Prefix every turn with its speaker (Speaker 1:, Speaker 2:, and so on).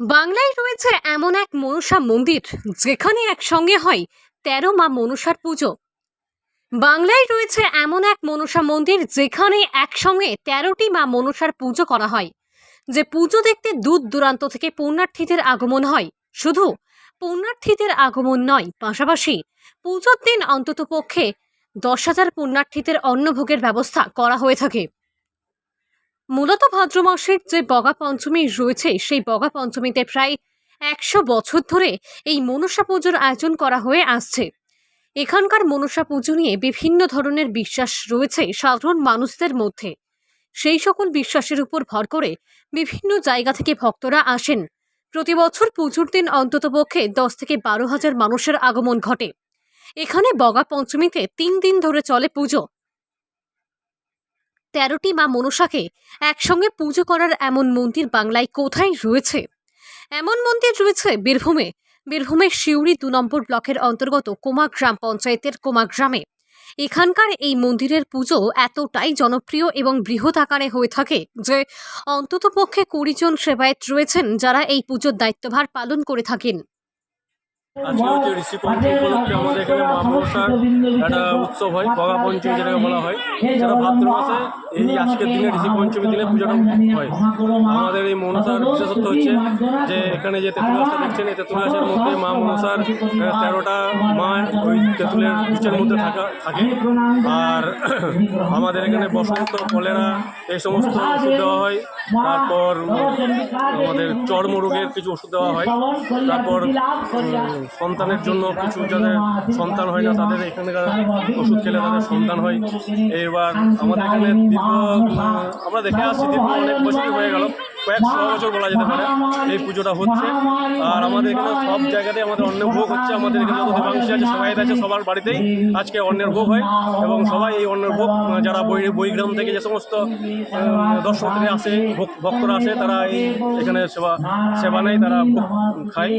Speaker 1: বাংলায় রয়েছে এমন এক মনসা মন্দির, যেখানে একসঙ্গে হয় তেরো মা মনসার পুজো। বাংলায় রয়েছে এমন এক মনসা মন্দির, যেখানে একসঙ্গে তেরোটি মা মনসার পুজো করা হয়, যে পুজো দেখতে দূর দূরান্ত থেকে পুণ্যার্থীদের আগমন হয়। শুধু পুণ্যার্থীদের আগমন নয়, পাশাপাশি পুজোর দিন অন্তত পক্ষে দশ হাজার পুণ্যার্থীদের অন্নভোগের ব্যবস্থা করা হয়ে থাকে। মূলত ভাদ্র মাসের যে বগা পঞ্চমী রয়েছে, সেই বগা পঞ্চমীতে প্রায় একশো বছর ধরে এই মনসা পুজোর আয়োজন করা হয়ে আসছে। এখানকার মনসা পুজো নিয়ে বিভিন্ন ধরনের বিশ্বাস রয়েছে সাধারণ মানুষদের মধ্যে। সেই সকল বিশ্বাসের উপর ভর করে বিভিন্ন জায়গা থেকে ভক্তরা আসেন। প্রতি বছর পুজোর দিন অন্ততপক্ষে দশ থেকে বারো হাজার মানুষের আগমন ঘটে। এখানে বগা পঞ্চমীতে তিন দিন ধরে চলে পুজো। তেরোটি মা মনসাকে একসঙ্গে পুজো করার এমন মন্দির বাংলায় কোথায় রয়েছে? এমন মন্দির রয়েছে বীরভূমে। বীরভূমের শিউরি দু নম্বর ব্লকের অন্তর্গত কোমা গ্রাম পঞ্চায়েতের কোমা গ্রামে। এখানকার এই মন্দিরের পুজো এতটাই জনপ্রিয় এবং বৃহৎ আকারে হয়ে থাকে যে অন্ততপক্ষে কুড়ি জন সেবায়েত রয়েছেন যারা এই পুজোর দায়িত্বভার পালন করে থাকেন।
Speaker 2: আজকে হচ্ছে ঋষি পঞ্চমী উপলক্ষে আমাদের এখানে মা মনসার একটা উৎসব হয় বগা পঞ্চমী যেটাকে বলা হয়। সেটা ভাদ্র মাসে এই আজকের দিনে ঋষি পঞ্চমী দিনে পুজোটা হয়। আমাদের এই মনসার বিশেষত্ব হচ্ছে যে এখানে যে তেঁতুল গাছটা দেখছেন এই তেঁতুল গাছের মধ্যে মা মনসার তেরোটা মা ওই তেঁতুলের বীজের মধ্যে থাকা থাকে। আর আমাদের এখানে বসন্ত কলেরা এই সমস্ত ওষুধ দেওয়া হয়। তারপর আমাদের চর্মরোগের কিছু ওষুধ দেওয়া হয়। তারপর সন্তানের জন্য কিছু যাদের সন্তান হয় না, তাদের এখানকার ওষুধ খেলে তাদের সন্তান হয়। এবার আমাদের এখানে দীর্ঘ আমরা দেখে আসছি দীর্ঘ অনেক বছরই হয়ে গেল কয়েকশো বছর বলা যেতে পারে এই পুজোটা হচ্ছে। আর আমাদের এখানে সব জায়গাতে আমাদের অন্নের ভোগ হচ্ছে, আমাদের এখানে যত আছে, সবাই আছে, সবার বাড়িতেই আজকে অন্নের ভোগ হয় এবং সবাই এই অন্নের ভোগ, যারা বই, বইগ্রাম থেকে যে সমস্ত দর্শকরা আসে ভক- ভক্তরা আসে, তারা এই এখানে সেবা সেবা নেয়, তারা ভোগ খায়।